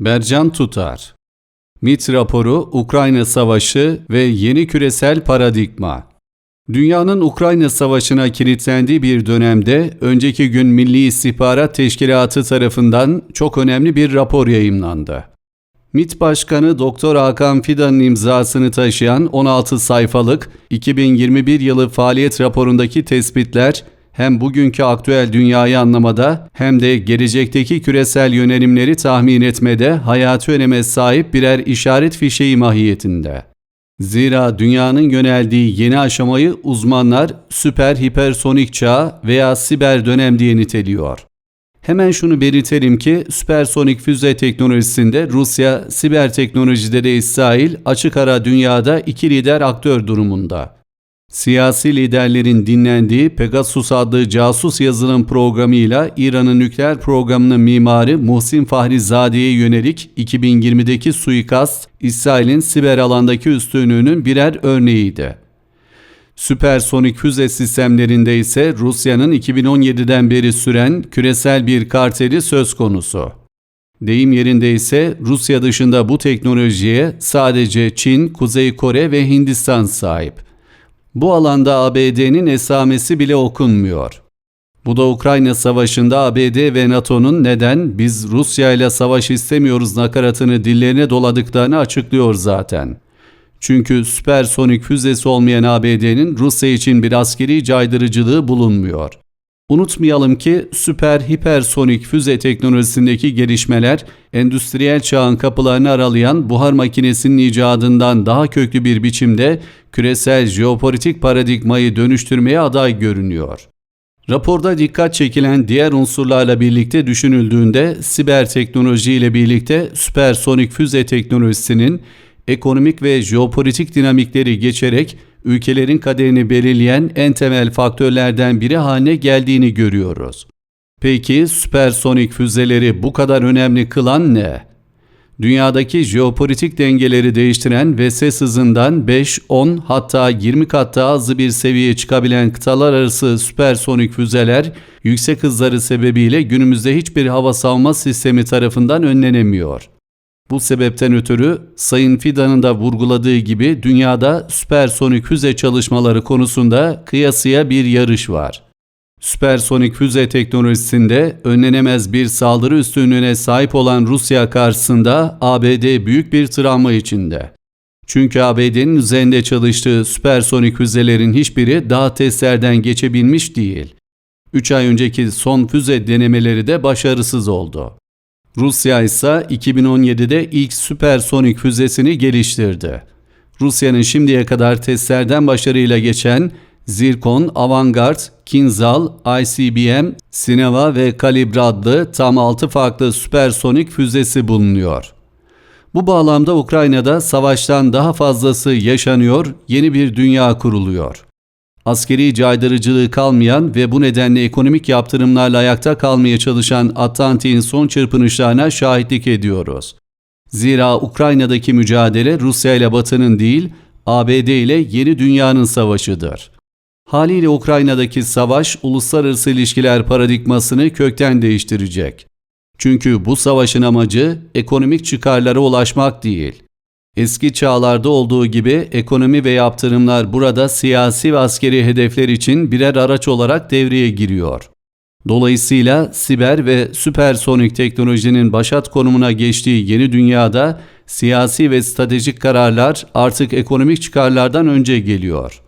Bercan Tutar MIT raporu, Ukrayna Savaşı ve yeni küresel paradigma. Dünyanın Ukrayna Savaşı'na kilitlendiği bir dönemde önceki gün Milli İstihbarat Teşkilatı tarafından çok önemli bir rapor yayımlandı. MİT Başkanı Doktor Hakan Fidan'ın imzasını taşıyan 16 sayfalık 2021 yılı faaliyet raporundaki tespitler hem bugünkü aktüel dünyayı anlamada hem de gelecekteki küresel yönelimleri tahmin etmede hayati öneme sahip birer işaret fişeği mahiyetinde. Zira dünyanın yöneldiği yeni aşamayı uzmanlar süper hipersonik çağ veya siber dönem diye niteliyor. Hemen şunu belirtelim ki süpersonik füze teknolojisinde Rusya siber teknolojide de İsrail açık ara dünyada iki lider aktör durumunda. Siyasi liderlerin dinlendiği Pegasus adlı casus yazılım programıyla İran'ın nükleer programının mimarı Muhsin Fahrizade'ye yönelik 2020'deki suikast, İsrail'in siber alandaki üstünlüğünün birer örneğiydi. Süpersonik füze sistemlerinde ise Rusya'nın 2017'den beri süren küresel bir karteli söz konusu. Deyim yerinde ise Rusya dışında bu teknolojiye sadece Çin, Kuzey Kore ve Hindistan sahip. Bu alanda ABD'nin esamesi bile okunmuyor. Bu da Ukrayna Savaşı'nda ABD ve NATO'nun neden biz Rusya ile savaş istemiyoruz nakaratını dillerine doladıklarını açıklıyor zaten. Çünkü süpersonik füzesi olmayan ABD'nin Rusya için bir askeri caydırıcılığı bulunmuyor. Unutmayalım ki süper hipersonik füze teknolojisindeki gelişmeler endüstriyel çağın kapılarını aralayan buhar makinesinin icadından daha köklü bir biçimde küresel jeopolitik paradigmayı dönüştürmeye aday görünüyor. Raporda dikkat çekilen diğer unsurlarla birlikte düşünüldüğünde siber teknoloji ile birlikte süpersonik füze teknolojisinin ekonomik ve jeopolitik dinamikleri geçerek ülkelerin kaderini belirleyen en temel faktörlerden biri haline geldiğini görüyoruz. Peki süpersonik füzeleri bu kadar önemli kılan ne? Dünyadaki jeopolitik dengeleri değiştiren ve ses hızından 5, 10 hatta 20 kat daha hızlı bir seviyeye çıkabilen kıtalar arası süpersonik füzeler yüksek hızları sebebiyle günümüzde hiçbir hava savunma sistemi tarafından önlenemiyor. Bu sebepten ötürü Sayın Fidan'ın da vurguladığı gibi dünyada süpersonik füze çalışmaları konusunda kıyasıya bir yarış var. Süpersonik füze teknolojisinde önlenemez bir saldırı üstünlüğüne sahip olan Rusya karşısında ABD büyük bir travma içinde. Çünkü ABD'nin üzerinde çalıştığı süpersonik füzelerin hiçbiri daha testlerden geçebilmiş değil. 3 ay önceki son füze denemeleri de başarısız oldu. Rusya ise 2017'de ilk süpersonik füzesini geliştirdi. Rusya'nın şimdiye kadar testlerden başarıyla geçen Zirkon, Avangard, Kinzhal, ICBM, Sineva ve Kalibr adlı tam 6 farklı süpersonik füzesi bulunuyor. Bu bağlamda Ukrayna'da savaştan daha fazlası yaşanıyor, yeni bir dünya kuruluyor askeri caydırıcılığı kalmayan ve bu nedenle ekonomik yaptırımlarla ayakta kalmaya çalışan Atlantik'in son çırpınışlarına şahitlik ediyoruz. Zira Ukrayna'daki mücadele Rusya ile Batı'nın değil, ABD ile yeni dünyanın savaşıdır. Haliyle Ukrayna'daki savaş uluslararası ilişkiler paradigmasını kökten değiştirecek. Çünkü bu savaşın amacı ekonomik çıkarlara ulaşmak değil, Eski çağlarda olduğu gibi ekonomi ve yaptırımlar burada siyasi ve askeri hedefler için birer araç olarak devreye giriyor. Dolayısıyla siber ve süpersonik teknolojinin başat konumuna geçtiği yeni dünyada siyasi ve stratejik kararlar artık ekonomik çıkarlardan önce geliyor.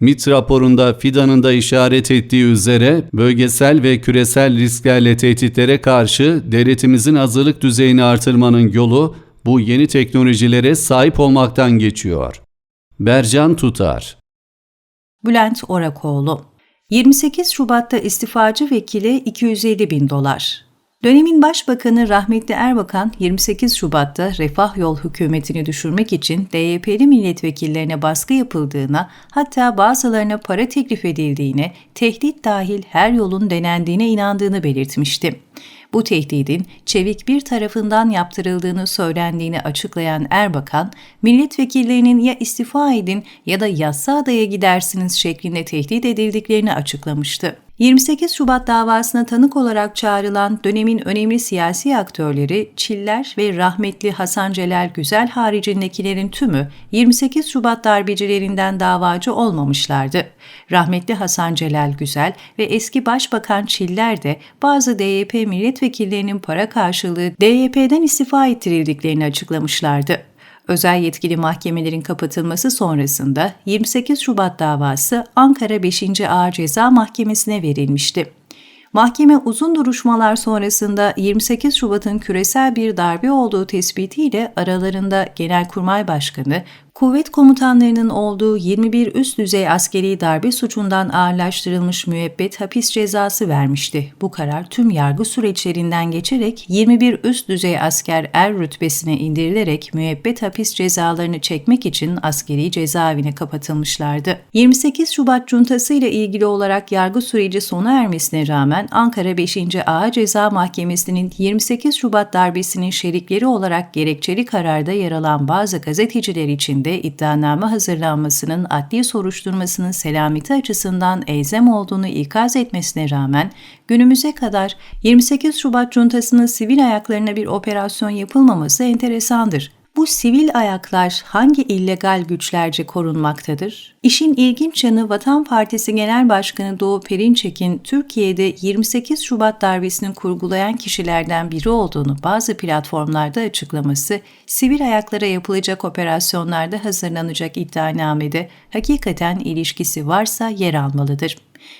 MIT raporunda Fidan'ın da işaret ettiği üzere bölgesel ve küresel risklerle tehditlere karşı devletimizin hazırlık düzeyini artırmanın yolu bu yeni teknolojilere sahip olmaktan geçiyor. Bercan Tutar Bülent Orakoğlu 28 Şubat'ta istifacı vekile 250 bin dolar. Dönemin Başbakanı rahmetli Erbakan 28 Şubat'ta Refah Yol hükümetini düşürmek için DYP'li milletvekillerine baskı yapıldığına hatta bazılarına para teklif edildiğine, tehdit dahil her yolun denendiğine inandığını belirtmişti. Bu tehdidin çevik bir tarafından yaptırıldığını söylendiğini açıklayan Erbakan, milletvekillerinin ya istifa edin ya da yassa adaya gidersiniz şeklinde tehdit edildiklerini açıklamıştı. 28 Şubat davasına tanık olarak çağrılan dönemin önemli siyasi aktörleri Çiller ve rahmetli Hasan Celal Güzel haricindekilerin tümü 28 Şubat darbecilerinden davacı olmamışlardı. Rahmetli Hasan Celal Güzel ve eski Başbakan Çiller de bazı DYP milletvekillerinin para karşılığı DYP'den istifa ettirildiklerini açıklamışlardı. Özel yetkili mahkemelerin kapatılması sonrasında 28 Şubat davası Ankara 5. Ağır Ceza Mahkemesi'ne verilmişti. Mahkeme uzun duruşmalar sonrasında 28 Şubat'ın küresel bir darbe olduğu tespitiyle aralarında Genelkurmay Başkanı, kuvvet komutanlarının olduğu 21 üst düzey askeri darbe suçundan ağırlaştırılmış müebbet hapis cezası vermişti. Bu karar tüm yargı süreçlerinden geçerek 21 üst düzey asker er rütbesine indirilerek müebbet hapis cezalarını çekmek için askeri cezaevine kapatılmışlardı. 28 Şubat cuntası ile ilgili olarak yargı süreci sona ermesine rağmen Ankara 5. Ağır Ceza Mahkemesi'nin 28 Şubat darbesinin şerikleri olarak gerekçeli kararda yer alan bazı gazeteciler için de iddianame hazırlanmasının adli soruşturmasının selameti açısından elzem olduğunu ikaz etmesine rağmen günümüze kadar 28 Şubat cuntasının sivil ayaklarına bir operasyon yapılmaması enteresandır. Bu sivil ayaklar hangi illegal güçlerce korunmaktadır? İşin ilginç yanı Vatan Partisi Genel Başkanı Doğu Perinçek'in Türkiye'de 28 Şubat darbesini kurgulayan kişilerden biri olduğunu bazı platformlarda açıklaması, sivil ayaklara yapılacak operasyonlarda hazırlanacak iddianamede hakikaten ilişkisi varsa yer almalıdır.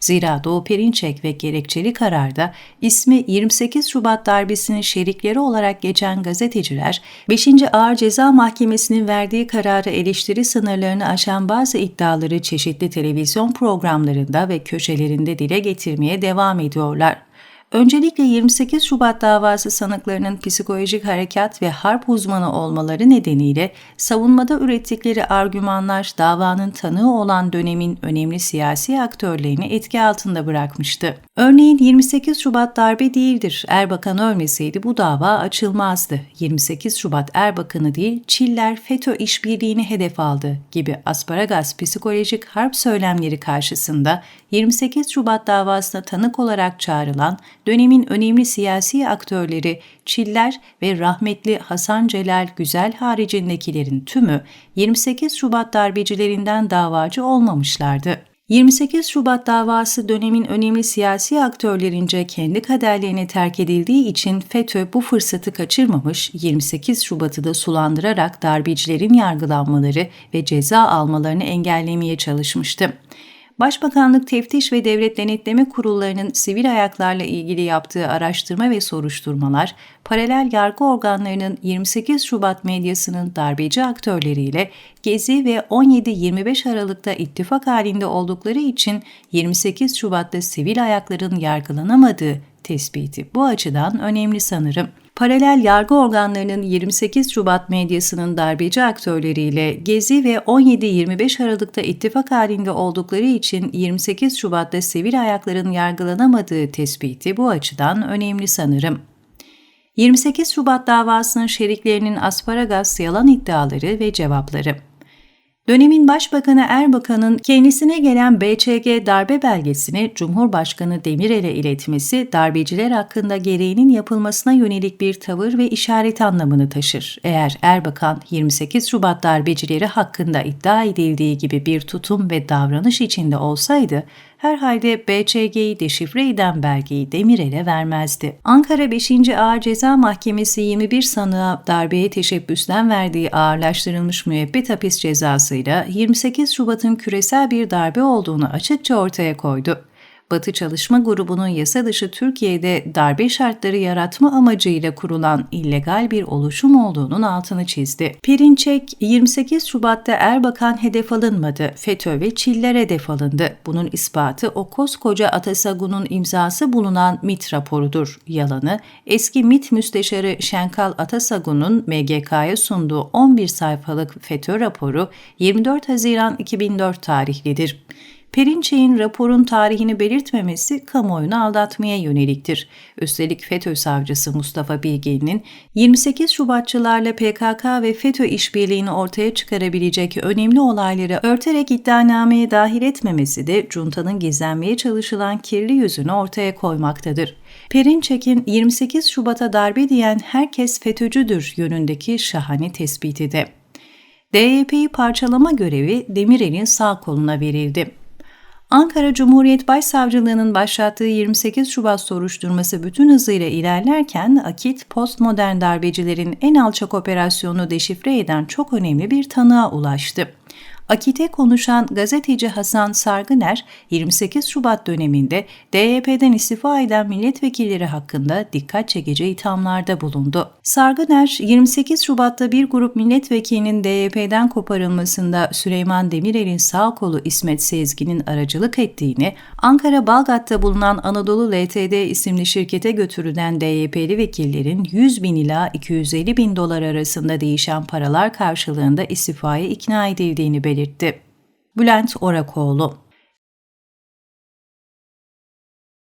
Zira Doğu Perinçek ve gerekçeli kararda ismi 28 Şubat darbesinin şerikleri olarak geçen gazeteciler, 5. Ağır Ceza Mahkemesi'nin verdiği kararı eleştiri sınırlarını aşan bazı iddiaları çeşitli televizyon programlarında ve köşelerinde dile getirmeye devam ediyorlar. Öncelikle 28 Şubat davası sanıklarının psikolojik harekat ve harp uzmanı olmaları nedeniyle savunmada ürettikleri argümanlar davanın tanığı olan dönemin önemli siyasi aktörlerini etki altında bırakmıştı. Örneğin 28 Şubat darbe değildir. Erbakan ölmeseydi bu dava açılmazdı. 28 Şubat Erbakan'ı değil Çiller FETÖ işbirliğini hedef aldı gibi asparagas psikolojik harp söylemleri karşısında 28 Şubat davasına tanık olarak çağrılan dönemin önemli siyasi aktörleri Çiller ve rahmetli Hasan Celal Güzel haricindekilerin tümü 28 Şubat darbecilerinden davacı olmamışlardı. 28 Şubat davası dönemin önemli siyasi aktörlerince kendi kaderlerine terk edildiği için FETÖ bu fırsatı kaçırmamış, 28 Şubat'ı da sulandırarak darbecilerin yargılanmaları ve ceza almalarını engellemeye çalışmıştı. Başbakanlık Teftiş ve Devlet Denetleme Kurullarının sivil ayaklarla ilgili yaptığı araştırma ve soruşturmalar, paralel yargı organlarının 28 Şubat medyasının darbeci aktörleriyle Gezi ve 17-25 Aralık'ta ittifak halinde oldukları için 28 Şubat'ta sivil ayakların yargılanamadığı tespiti bu açıdan önemli sanırım. Paralel yargı organlarının 28 Şubat medyasının darbeci aktörleriyle Gezi ve 17-25 Aralık'ta ittifak halinde oldukları için 28 Şubat'ta sivil ayakların yargılanamadığı tespiti bu açıdan önemli sanırım. 28 Şubat davasının şeriklerinin asparagas yalan iddiaları ve cevapları Dönemin Başbakanı Erbakan'ın kendisine gelen BÇG darbe belgesini Cumhurbaşkanı Demirel'e iletmesi darbeciler hakkında gereğinin yapılmasına yönelik bir tavır ve işaret anlamını taşır. Eğer Erbakan 28 Şubat darbecileri hakkında iddia edildiği gibi bir tutum ve davranış içinde olsaydı herhalde BÇG'yi deşifre eden belgeyi Demirel'e vermezdi. Ankara 5. Ağır Ceza Mahkemesi 21 sanığa darbeye teşebbüsten verdiği ağırlaştırılmış müebbet hapis cezasıyla 28 Şubat'ın küresel bir darbe olduğunu açıkça ortaya koydu. Batı Çalışma Grubu'nun yasa dışı Türkiye'de darbe şartları yaratma amacıyla kurulan illegal bir oluşum olduğunun altını çizdi. Perinçek, 28 Şubat'ta Erbakan hedef alınmadı, FETÖ ve Çiller hedef alındı. Bunun ispatı o koskoca Atasagun'un imzası bulunan MIT raporudur. Yalanı, eski MIT müsteşarı Şenkal Atasagun'un MGK'ya sunduğu 11 sayfalık FETÖ raporu 24 Haziran 2004 tarihlidir. Perinçek'in raporun tarihini belirtmemesi kamuoyunu aldatmaya yöneliktir. Üstelik FETÖ savcısı Mustafa Bilgin'in 28 Şubatçılarla PKK ve FETÖ işbirliğini ortaya çıkarabilecek önemli olayları örterek iddianameye dahil etmemesi de juntanın gizlenmeye çalışılan kirli yüzünü ortaya koymaktadır. Perinçek'in 28 Şubat'a darbe diyen herkes FETÖ'cüdür yönündeki şahane tespiti de. DYP'yi parçalama görevi Demirel'in sağ koluna verildi. Ankara Cumhuriyet Başsavcılığı'nın başlattığı 28 Şubat soruşturması bütün hızıyla ilerlerken Akit, postmodern darbecilerin en alçak operasyonunu deşifre eden çok önemli bir tanığa ulaştı. Akit'e konuşan gazeteci Hasan Sargıner, 28 Şubat döneminde DYP'den istifa eden milletvekilleri hakkında dikkat çekici ithamlarda bulundu. Sargıner, 28 Şubat'ta bir grup milletvekilinin DYP'den koparılmasında Süleyman Demirel'in sağ kolu İsmet Sezgin'in aracılık ettiğini, Ankara Balgat'ta bulunan Anadolu LTD isimli şirkete götürülen DYP'li vekillerin 100 bin ila 250 bin dolar arasında değişen paralar karşılığında istifaya ikna edildiğini belirtti. Bülent Orakoğlu